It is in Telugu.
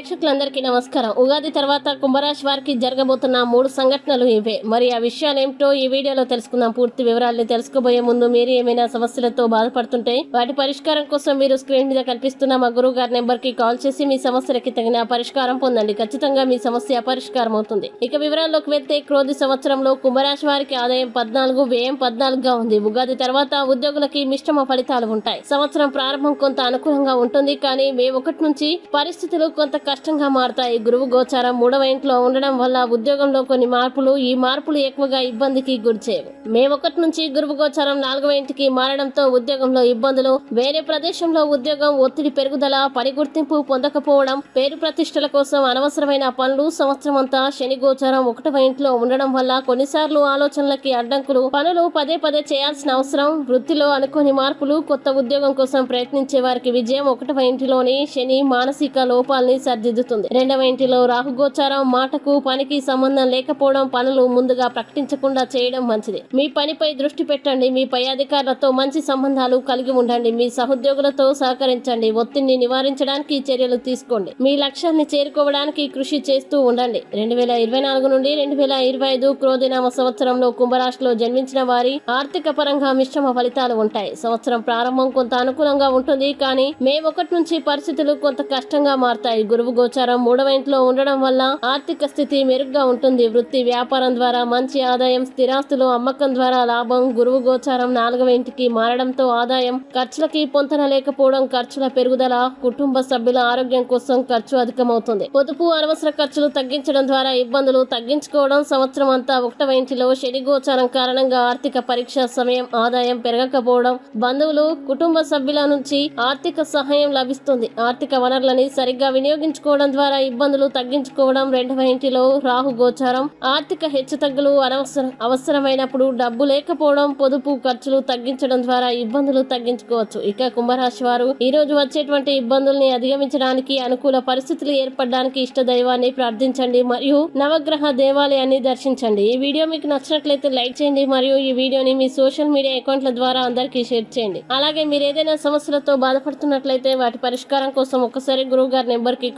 ప్రేక్షకులందరికీ నమస్కారం. ఉగాది తర్వాత కుంభరాశి వారికి జరగబోతున్న మూడు సంఘటనలు ఇవే. మరి ఆ విషయాలు ఏమిటో ఈ వీడియోలో తెలుసుకుందాం. పూర్తి వివరాల్ని తెలుసుకోబోయే ముందు మీరు ఏమైనా సమస్యలతో బాధపడుతుంటే వాటి పరిష్కారం కోసం మీరు స్క్రీన్ మీద కనిపిస్తున్న మా గురువు గారి నెంబర్కి కాల్ చేసి మీ సమస్యలకి తగిన పరిష్కారం పొందండి. ఖచ్చితంగా మీ సమస్య పరిష్కారం అవుతుంది. ఇక వివరాల్లోకి వెళ్తే క్రోధి సంవత్సరంలో కుంభరాశి వారికి ఆదాయం పద్నాలుగు వ్యయం పద్నాలుగుగా ఉంది. ఉగాది తర్వాత ఉద్యోగులకి మిశ్రమ ఫలితాలు ఉంటాయి. సంవత్సరం ప్రారంభం కొంత అనుకూలంగా ఉంటుంది. కానీ మే ఒకటి నుంచి పరిస్థితులు కొంత కష్టంగా మారతాయి. గురువు గోచారం మూడవ ఇంట్లో ఉండడం వల్ల ఉద్యోగంలో కొన్ని మార్పులు ఈ మార్పులు ఎక్కువగా ఇబ్బందికి గురిచేవి. మే ఒకటి నుంచి గురువు గోచారం నాలుగవ ఇంటికి మారడంతో ఉద్యోగంలో ఇబ్బందులు వేరే ప్రదేశంలో ఉద్యోగం ఒత్తిడి పెరుగుదల పని గుర్తింపు పొందకపోవడం పేరు ప్రతిష్టల కోసం అనవసరమైన పనులు సంవత్సరం అంతా శని గోచారం ఒకటవ ఇంట్లో ఉండడం వల్ల కొన్నిసార్లు ఆలోచనలకి అడ్డంకులు పనులు పదే పదే చేయాల్సిన అవసరం వృత్తిలో అనుకోని మార్పులు కొత్త ఉద్యోగం కోసం ప్రయత్నించే వారికి విజయం ఒకటవ ఇంటిలోని శని మానసిక లోపాలని సరిదిద్దుతుంది రెండవ ఇంటిలో రాహుగోచారం మాటకు పనికి సంబంధం లేకపోవడం పనులు ముందుగా ప్రకటించకుండా చేయడం మంచిది. మీ పనిపై దృష్టి పెట్టండి. మీ పై అధికారులతో మంచి సంబంధాలు కలిగి ఉండండి. మీ సహోద్యోగులతో సహకరించండి. ఒత్తిడిని నివారించడానికి చర్యలు తీసుకోండి. మీ లక్ష్యాన్ని చేరుకోవడానికి కృషి చేస్తూ ఉండండి. రెండు వేల ఇరవై నాలుగు నుండి రెండు వేల ఇరవై ఐదు క్రోధినామ సంవత్సరంలో కుంభరాశిలో జన్మించిన వారి ఆర్థిక పరంగా మిశ్రమ ఫలితాలు ఉంటాయి. సంవత్సరం ప్రారంభం కొంత అనుకూలంగా ఉంటుంది. కానీ మే ఒకటి నుంచి పరిస్థితులు కొంత కష్టంగా మారతాయి. గురువు గోచారం మూడవ ఇంట్లో ఉండడం వల్ల ఆర్థిక స్థితి మెరుగ్గా ఉంటుంది. వృత్తి వ్యాపారం ద్వారా మంచి ఆదాయం స్థిరాస్తులు అమ్మకం ద్వారా లాభం గురువు గోచారం నాలుగవ ఇంటికి మారడంతో ఆదాయం ఖర్చులకి పొంతన లేకపోవడం ఖర్చుల పెరుగుదల కుటుంబ సభ్యుల ఆరోగ్యం కోసం ఖర్చు అధికమవుతుంది. పొదుపు అనవసర ఖర్చులు తగ్గించడం ద్వారా ఇబ్బందులు తగ్గించుకోవడం సంవత్సరం అంతా ఒకటవ ఇంటిలో శని గోచారం కారణంగా ఆర్థిక పరీక్ష సమయం ఆదాయం పెరగకపోవడం బంధువులు కుటుంబ సభ్యుల నుంచి ఆర్థిక సహాయం లభిస్తుంది. ఆర్థిక వనరులని సరిగ్గా తగ్గించుకోవడం ద్వారా ఇబ్బందులు తగ్గించుకోవడం రెండవ ఇంటిలో రాహు గోచారం. ఆర్థిక హెచ్చుతగ్గులు అనవసరం అవసరమైనప్పుడు డబ్బు లేకపోవడం పొదుపు ఖర్చులు తగ్గించడం ద్వారా ఇబ్బందులు తగ్గించుకోవచ్చు. ఇక కుంభరాశి వారు ఈ రోజు వచ్చేటువంటి ఇబ్బందుల్ని అధిగమించడానికి అనుకూల పరిస్థితులు ఏర్పడడానికి ఇష్ట దైవాన్ని ప్రార్థించండి మరియు నవగ్రహ దేవాలయాన్ని దర్శించండి. ఈ వీడియో మీకు నచ్చినట్లయితే లైక్ చేయండి మరియు ఈ వీడియోని మీ సోషల్ మీడియా అకౌంట్ల ద్వారా అందరికీ షేర్ చేయండి. అలాగే మీరు ఏదైనా సమస్యలతో బాధపడుతున్నట్లయితే వాటి పరిష్కారం కోసం ఒకసారి గురువు గారి నెంబర్కి